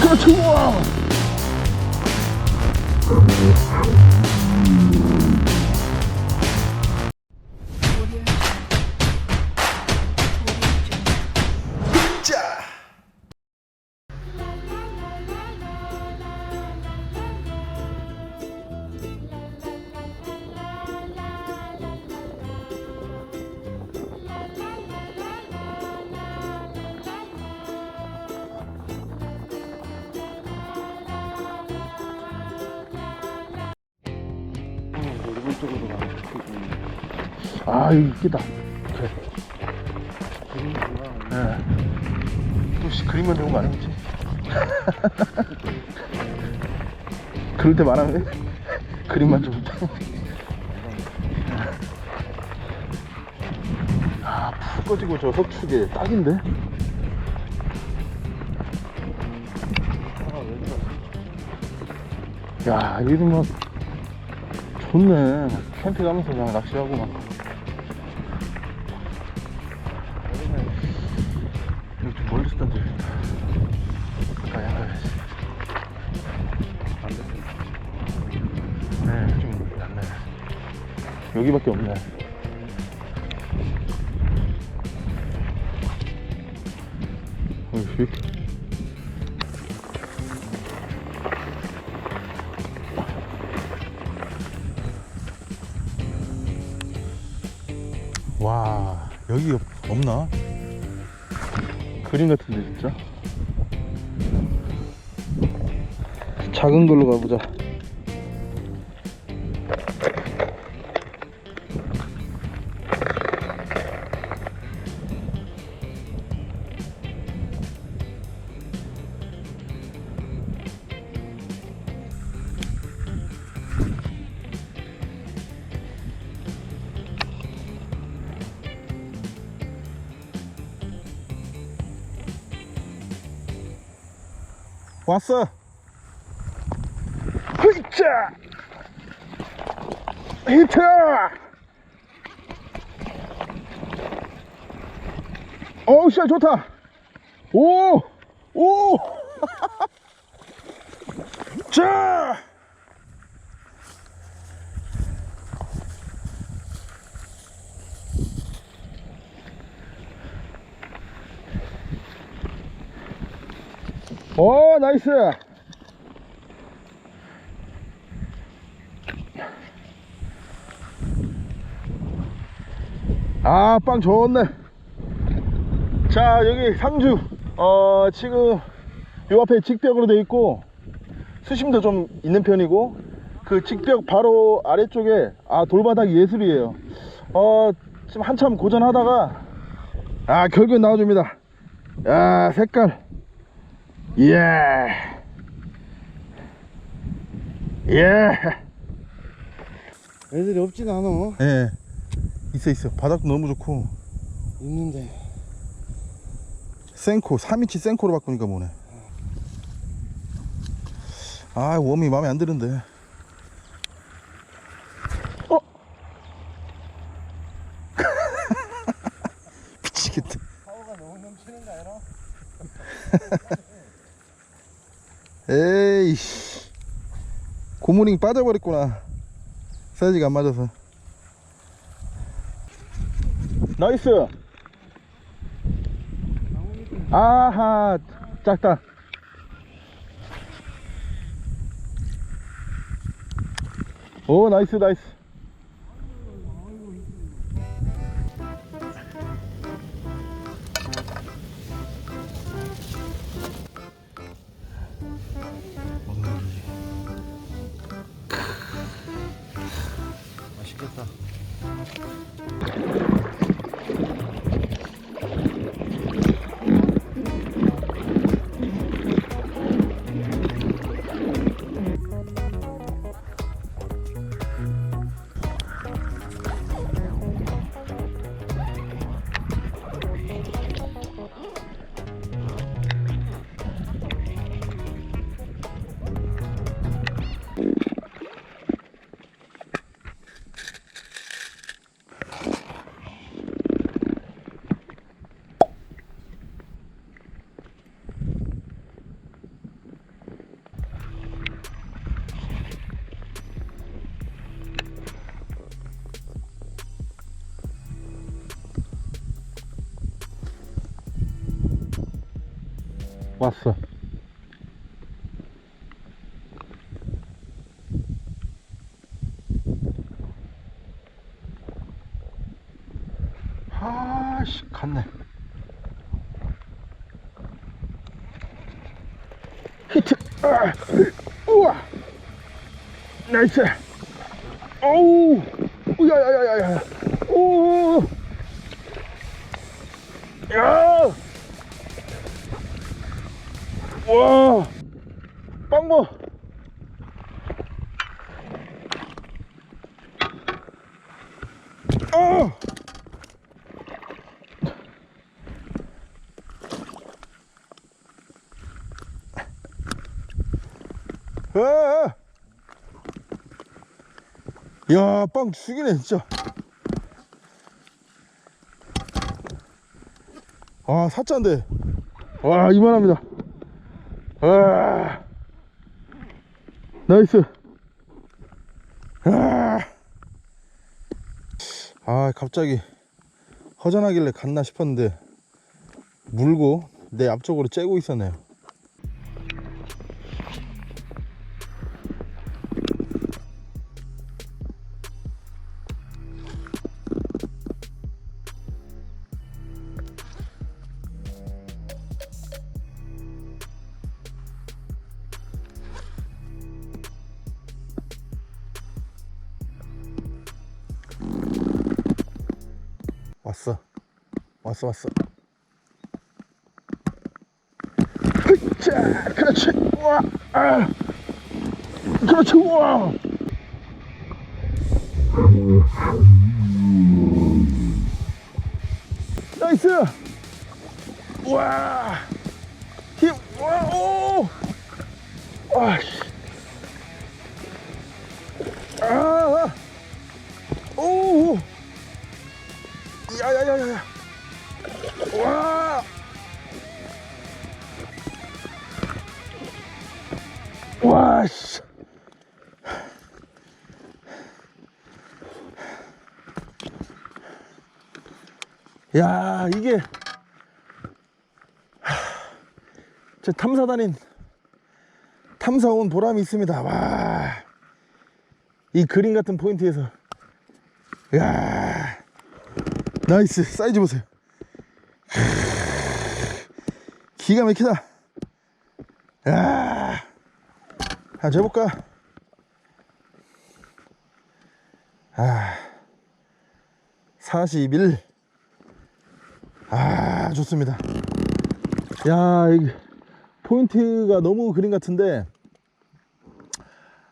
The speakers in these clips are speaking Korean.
그렇지, 일본 쪽으로 가는 아, 이거 웃기다. 그래. 예. 혹시 그림만 되는 거 아니겠지? 그럴 때 말하면 그림만 좀. 아, 푹 꺼지고 저 석축에 딱인데? 야, 여기도 막 좋네. 캠핑 가면서 그냥 낚시하고 막. 여기 좀 멀리서 던져야겠다. 가까이 안 가야지. 네, 좀 낫네. 여기밖에 없네. 여기 없- 없나? 그림 같은데 진짜 작은 걸로 가보자 왔어. 흐이차! 히트 어우 씨 좋다. 오오! 자 오 나이스. 아 빵 좋네. 자 여기 상주. 어 지금 요 앞에 직벽으로 돼 있고 수심도 좀 있는 편이고 그 직벽 바로 아래쪽에 아 돌바닥이 예술이에요. 어 지금 한참 고전하다가 아 결국엔 나와줍니다. 야 색깔 예. 예. 애들이 없진 않아. 예. 있어 있어. 바닥도 너무 좋고. 있는데. 생코 3인치 생코로 바꾸니까 뭐네. 아 웜이 마음에 안 드는데. 어? 미치겠다. 파워가 너무 넘치는 거 아니라? 에이씨. 고무링 빠져버렸구나. 사이즈가 안 맞아서. 나이스. 아하, 작다. 오, 나이스, 나이스. 왔어. 아씨 갔네. 히트. 아, 우와. 나이스. 어우. 야야야야야. 오. 야. 와. 빵모. 어. 에. 야, 빵 죽이네, 진짜. 아, 사자인데. 와, 이만합니다. 아, 나이스. 아, 아, 갑자기 허전하길래 갔나 싶었는데, 물고 내 앞쪽으로 째고 있었네요. 왔어, 왔어. 자, 그렇지. 와, 아, 그렇지. 와. 나이스. 와. 힘. 와, 오. 와, 씨. 아. 오. 야야야야야. 와. 와 씨. 야 이게 하, 제 탐사 다닌 탐사 온 보람이 있습니다. 와. 이 그림 같은 포인트에서 야 나이스 사이즈 보세요 기가 막히다. 야 한번 재볼까? 아 41. 아 좋습니다. 야 이게 포인트가 너무 그림 같은데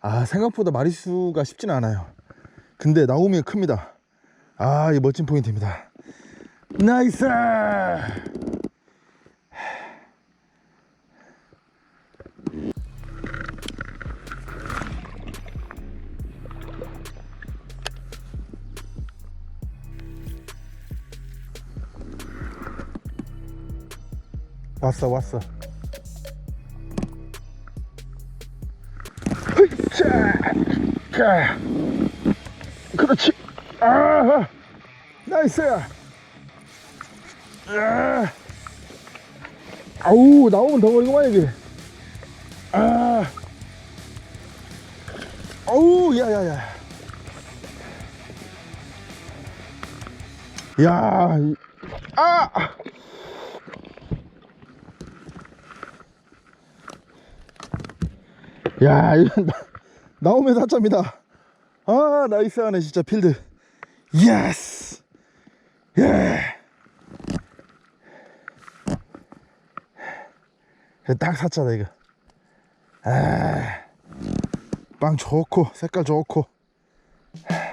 아 생각보다 마리수가 쉽지는 않아요. 근데 나오면 큽니다. 아, 이 멋진 포인트입니다. 나이스! 왔어, 왔어. 그렇지. 아, 나이스. 아, 아우 나오면 더 버리고만 이게. 아, 아우 야야야. 야, 이- 아. 야, 이건 나, 나오면 사자입니다. 아, 나이스 하네, 진짜 필드. 예스! 예! 딱 샀잖아 이거 아, 에빵 좋고 색깔 좋고 에이.